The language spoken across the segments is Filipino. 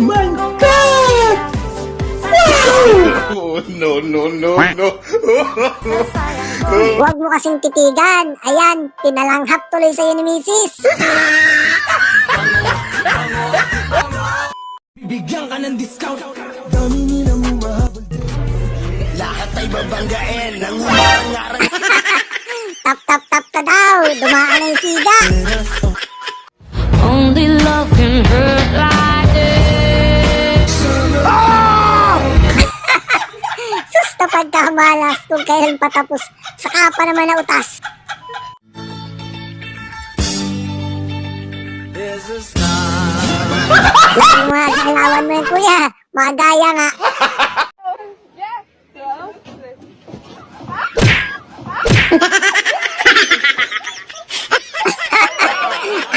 my God! Oh, no, no, no, no. Huwag mo kasing titigan. Ayan, pinalanghap tuloy sa'yo ni Mrs. Bigyan ka ng discount. Lahat ay babanggain ng humangarang Tap tap tap ka daw. Dumaan na yung siga. Only love can hurt like Sus na pagkamalas kung kailan patapos. Saka pa naman na utas. Laking mga kakalawan mo yan, kuya. Mga gaya nga.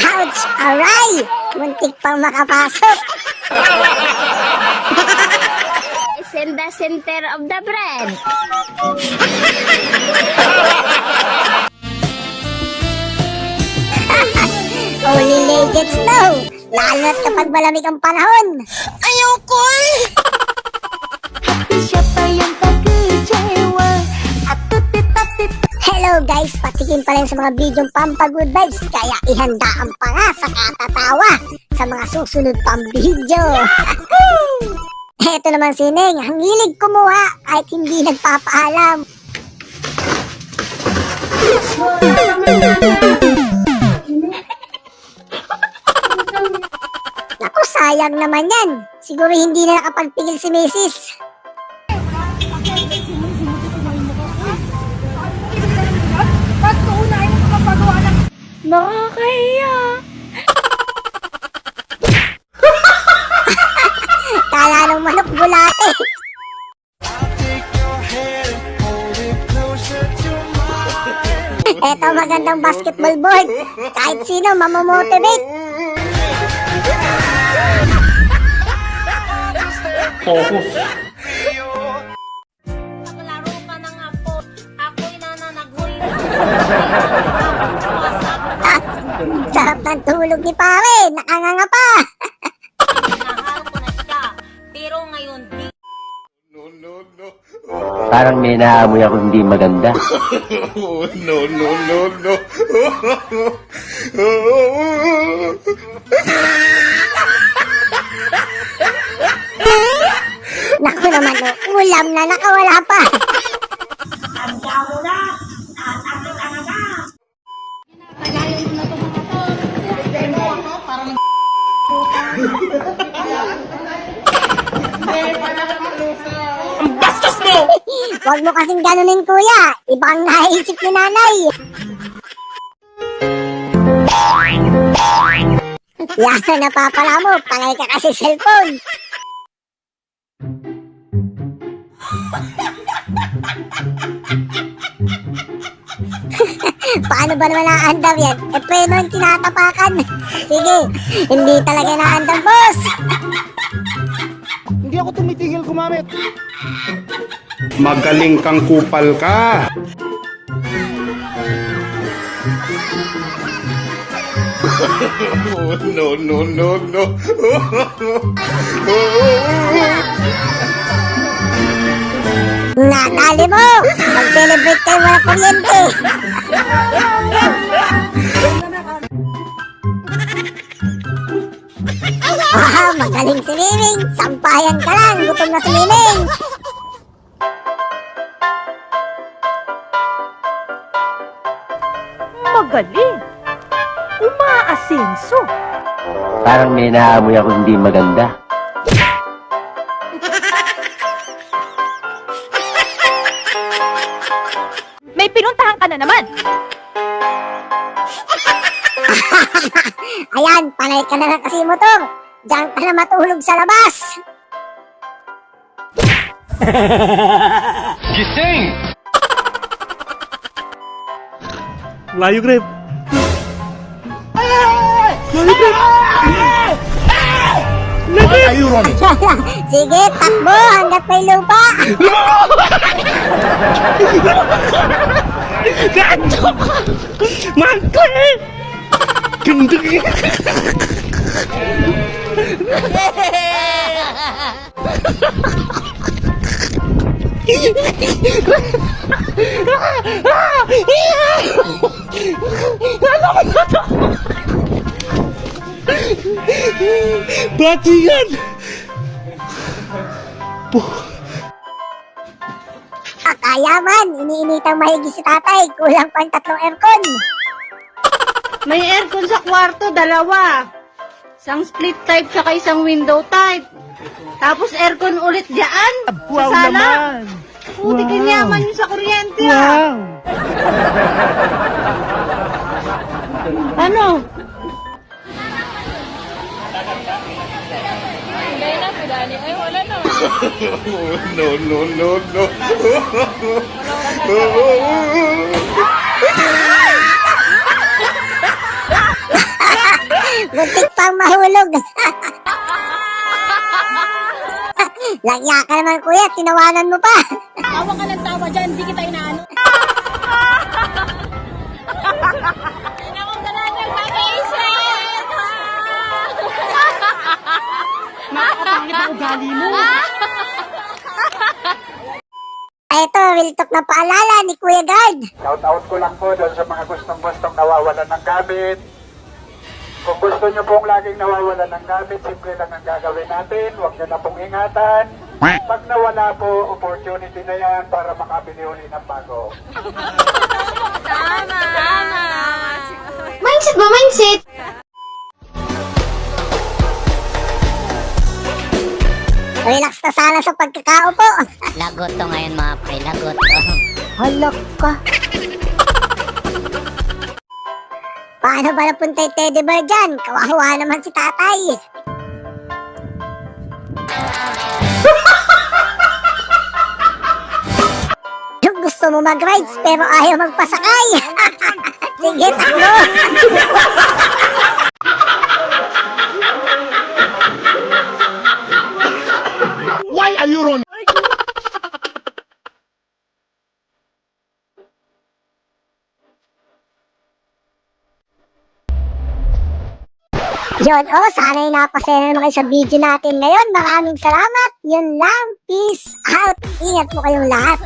Ouch! Aray! Muntik pang makapasok. It's in the center of the bread. Only legends know. Lalo na't kapag malamig ang panahon. Pagkecewa At tutitapit Hello guys, patikin pa rin sa mga bidyong pampagood vibes kaya ihanda ang panga sa katatawa sa mga susunod pang video. Eto naman si Neng, ang hilig kumuha kahit hindi nagpapaalam. Naku, sayang naman yan. Siguro hindi na nakapagpigil si Mrs. Nakakahiya ng manok bulate. Eto magandang basketball board. Kahit sino mamomotivate. Naglaro ka na nga po Ako'y nananaghoy Sarap ng tulog ni pare. Nakanganga pa. Parang may naamoy ako hindi maganda. Oh, no, no, no, no. Naku naman, no, ulam na nakawala pa. Huwag mo kasing ganunin, kuya. Ibang naisip ni nanay. Yan na napapala mo. Pangay ka kasi cellphone. Paano ba naman naandam yan? Eh, pwede yung tinatapakan. Sige, hindi talaga naandam, boss. Hindi ako tumitigil gumamit. Magaling kang kupal ka. Oh, no, no, no, no. Natali mo! Mag-celebrate kayo mga kuryente! Ah, magaling si Miming! Sampayan ka lang! Gutom na si Miming! Magaling! Umaasenso! Parang may naamoy ako hindi maganda. May pinuntahan ka na naman! Ayan, panay ka na lang kasi motor! Diyan ka na matulog sa labas! Layu Grip. Layu Grip. Layu grip Sige, takbo hanggang may lupa. Gantok! Mangkle! Gendeng! Hehehehe Ganda Batigan! Akayaman, iniinitang mahigi si tatay, kulang pang tatlong aircon. May aircon sa kwarto, dalawa. Isang split type saka isang window type. Tapos aircon ulit diyan. Wow sa sala. naman! Puti Wow. kinyaman yun sa kuryente ah. Wow! Ano? no, no, no, no. Muntik pang mahulog. Lagya ka naman kuya, tinawanan mo pa. Tawa ka ng tawa dyan, di kita inaano. Nakakapangit ang ugali mo. Eto, real talk na paalala ni Kuya Guard. Shout out ko lang po doon sa mga gustong-gustong nawawalan ng gamit. Kung gusto nyo pong laging nawawalan ng gamit, simple lang ang gagawin natin. Huwag nyo na pong ingatan. Pag nawala po, opportunity na yan para makabili uli ng bago. Mindset ba? Mindset? Relax na sana sa pagkakaupo. Lagot to ngayon mga pre, lagot to. Halak ka. Paano ba napunta yung teddy bear dyan? Kawawa naman si tatay. Yung gusto mo mag-rides pero ayaw magpasakay. Sige, Yun, oh, sana'y napasaya naman kayo sa video natin ngayon. Maraming salamat. Yun lang. Peace out. Ingat mo kayong lahat.